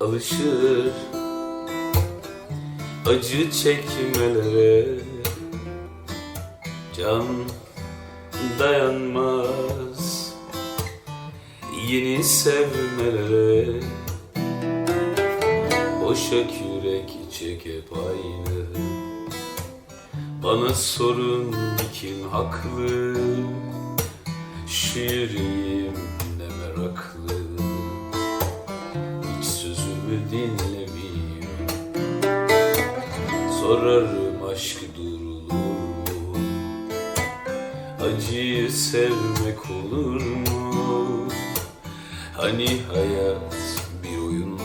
alışır. Acı çekmelere Can dayanmaz. Yeni sevmelere Boşa kürek çek hep aynı. Bana sorun kim haklı? Şu yüreğim dinlemiyor Sorarım aşk durulur mu? Acıyı sevmek olur mu? Hani hayat bir oyundu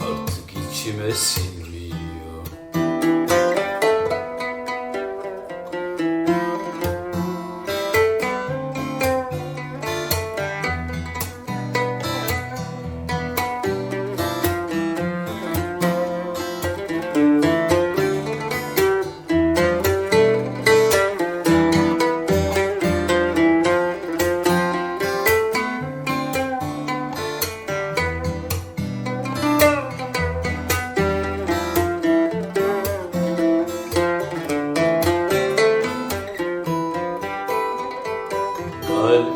Artık içime sinmiyor Kalp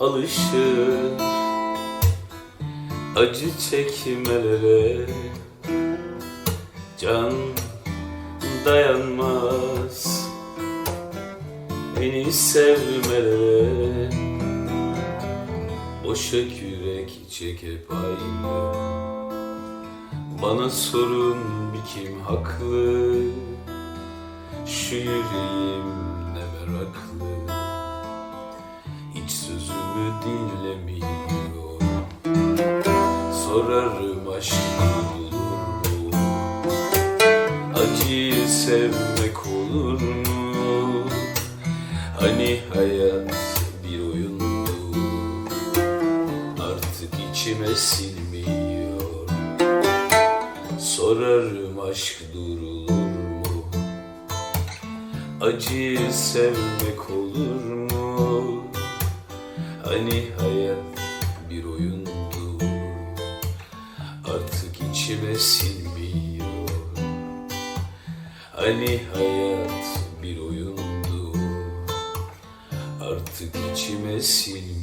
alışır. Acı çekmelere Can dayanmaz. Beni sevmelere Boşa kürek çek hep aynı. Bana sorun bir kim haklı? Şu yüreğim dinlemiyor Sorarım aşk olur mu? Acıyı sevmek olur mu? Hani hayat bir oyundu? Artık içime sinmiyor. Sorarım aşk durulur mu? Acıyı sevmek olur mu Hani hayat bir oyundu. Artık içime sinmiyor. Hani hayat bir oyundu. Artık içime sinmiyor